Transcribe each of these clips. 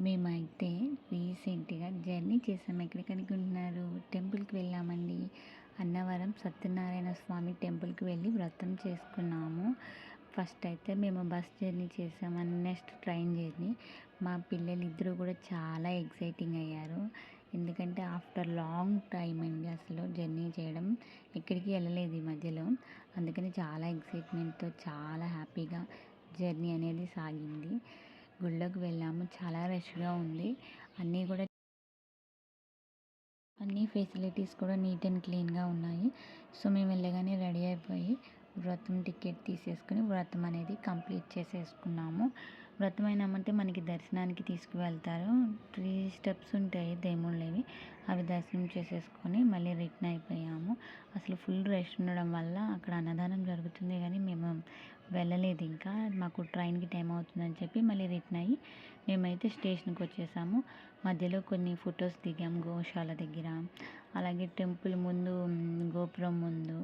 మేమైతే రీసెంట్గా జర్నీ చేసాము ఎక్కడికడికి ఉంటున్నారు టెంపుల్కి వెళ్ళామండి. అన్నవరం సత్యనారాయణ స్వామి టెంపుల్కి వెళ్ళి వ్రతం చేసుకున్నాము. ఫస్ట్ అయితే మేము బస్ జర్నీ చేసాము నెక్స్ట్ ట్రైన్ జర్నీ. మా పిల్లలు ఇద్దరు కూడా చాలా ఎక్సైటింగ్ అయ్యారు. ఎందుకంటే ఆఫ్టర్ లాంగ్ టైం అండి అసలు జర్నీ చేయడం. ఎక్కడికి వెళ్ళలేదు ఈ మధ్యలో. అందుకని చాలా ఎక్సైట్మెంట్తో చాలా హ్యాపీగా జర్నీ అనేది సాగింది. గుళ్ళోకి వెళ్ళాము. చాలా రష్గా ఉంది. అన్నీ కూడా అన్ని ఫెసిలిటీస్ కూడా నీట్ అండ్ క్లీన్గా ఉన్నాయి. సో మేము వెళ్ళగానే రెడీ అయిపోయి వ్రతం టికెట్ తీసేసుకుని వ్రతం అనేది కంప్లీట్ చేసేసుకున్నాము. వ్రతం అయినామంటే మనకి దర్శనానికి తీసుకువెళ్తారు. త్రీ స్టెప్స్ ఉంటాయి. దేవుళ్ళవి అవి దర్శనం చేసేసుకొని మళ్ళీ రిటర్న్ అయిపోయాము. అసలు ఫుల్ రష్ ఉండడం వల్ల అక్కడ అన్నదానం జరుగుతుంది కానీ మేము వెళ్ళలేదు ఇంకా. మాకు ట్రైన్కి టైం అవుతుందని చెప్పి మళ్ళీ రిటర్న్ అయ్యి మేమైతే స్టేషన్కి వచ్చేసాము. మధ్యలో కొన్ని ఫొటోస్ దిగాం గోశాల దగ్గర. అలాగే టెంపుల్ ముందు గోపురం ముందు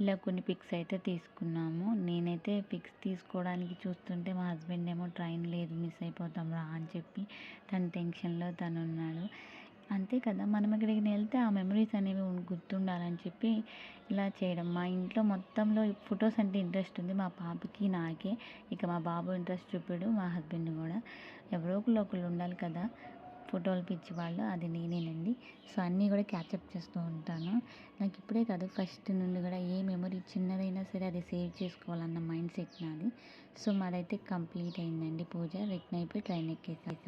ఇలా కొన్ని పిక్స్ అయితే తీసుకున్నాము. నేనైతే పిక్స్ తీసుకోవడానికి చూస్తుంటే మా హస్బెండ్ ఏమో ట్రైన్ లేదు మిస్ అయిపోతాం రా అని చెప్పి తన టెన్షన్లో తను ఉన్నాడు అంతే కదా! మనం ఎక్కడికి వెళ్తే ఆ మెమరీస్ అనేవి గుర్తుండాలని చెప్పి ఇలా చేయడం. మా ఇంట్లో మొత్తంలో ఫొటోస్ అంటే ఇంట్రెస్ట్ ఉంది. మా పాపకి నాకే. ఇక మా బాబు ఇంట్రెస్ట్ చూపాడు మా హస్బెండ్ కూడా. ఎవరో ఒకళ్ళు ఒకళ్ళు ఉండాలి కదా! ఫోటోలు పిచ్చి వాళ్ళు అది నేనేనండి. సో అన్నీ కూడా క్యాచప్ చేస్తూ ఉంటాను. నాకు ఇప్పుడే కాదు ఫస్ట్ నుండి కూడా ఏ మెమరీ చిన్నదైనా సరే అది సేవ్ చేసుకోవాలన్న మైండ్ సెట్ నాది. సో మాదైతే కంప్లీట్ అయిందండి పూజ. రిటర్న్ అయిపోయి ట్రైన్ ఎక్కేసాక